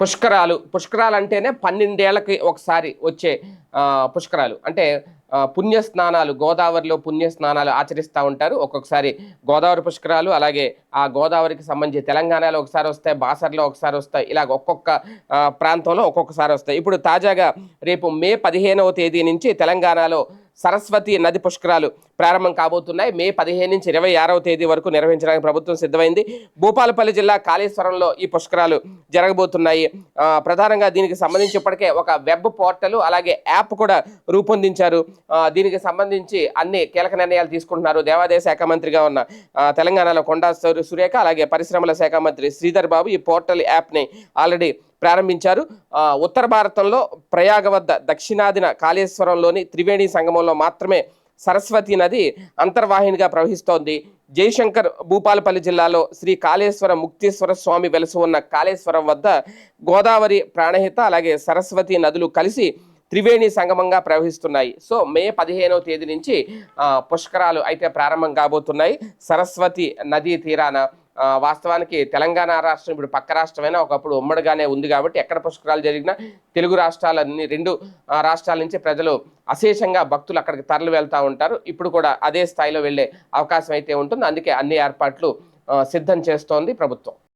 పుష్కరాలు. పుష్కరాలు అంటేనే పన్నెండేళ్ళకి ఒకసారి వచ్చే పుష్కరాలు. అంటే పుణ్య స్నానాలు గోదావరిలో పుణ్య స్నానాలు ఆచరిస్తూ ఉంటారు. ఒక్కొక్కసారి గోదావరి పుష్కరాలు అలాగే ఆ గోదావరికి సంబంధించి తెలంగాణలో ఒకసారి వస్తాయి బాసర్లో ఒకసారి వస్తాయి ఇలాగ ఒక్కొక్క ప్రాంతంలో ఒక్కొక్కసారి వస్తాయి. ఇప్పుడు తాజాగా రేపు మే పదిహేనవ తేదీ నుంచి తెలంగాణలో సరస్వతి నది పుష్కరాలు ప్రారంభం కాబోతున్నాయి. మే పదిహేను నుంచి ఇరవై ఆరవ తేదీ వరకు నిర్వహించడానికి ప్రభుత్వం సిద్ధమైంది. భూపాలపల్లి జిల్లా కాళేశ్వరంలో ఈ పుష్కరాలు జరగబోతున్నాయి. ప్రధానంగా దీనికి సంబంధించి ఇప్పటికే ఒక వెబ్ పోర్టల్ అలాగే యాప్ కూడా రూపొందించారు. దీనికి సంబంధించి అన్ని కీలక నిర్ణయాలు తీసుకుంటున్నారు. దేవాదాయ శాఖ మంత్రిగా ఉన్న తెలంగాణలో కొండా సురేఖ అలాగే పరిశ్రమల శాఖ మంత్రి శ్రీధర్ బాబు ఈ పోర్టల్ యాప్ని ఆల్రెడీ ప్రారంభించారు. ఉత్తర భారతంలో ప్రయాగ వద్ద దక్షిణాదిన కాళేశ్వరంలోని త్రివేణి సంగమంలో మాత్రమే సరస్వతి నది అంతర్వాహినిగా ప్రవహిస్తోంది. జయశంకర్ భూపాలపల్లి జిల్లాలో శ్రీ కాళేశ్వర ముక్తేశ్వర స్వామి వెలసి ఉన్న కాళేశ్వరం వద్ద గోదావరి ప్రాణహిత అలాగే సరస్వతి నదులు కలిసి త్రివేణి సంగమంగా ప్రవహిస్తున్నాయి. సో మే పదిహేనవ తేదీ నుంచి పుష్కరాలు అయితే ప్రారంభం కాబోతున్నాయి. సరస్వతి నదీ తీరాన వాస్తవానికి తెలంగాణ రాష్ట్రం ఇప్పుడు పక్క రాష్ట్రమైనా ఒకప్పుడు ఉమ్మడిగానే ఉంది కాబట్టి ఎక్కడ పుష్కరాలు జరిగినా తెలుగు రాష్ట్రాలన్నీ రెండు రాష్ట్రాల నుంచి ప్రజలు అశేషంగా భక్తులు అక్కడికి తరలి వెళ్తూ ఉంటారు. ఇప్పుడు కూడా అదే స్థాయిలో వెళ్ళే అవకాశం అయితే ఉంటుంది. అందుకే అన్ని ఏర్పాట్లు సిద్ధం చేస్తోంది ప్రభుత్వం.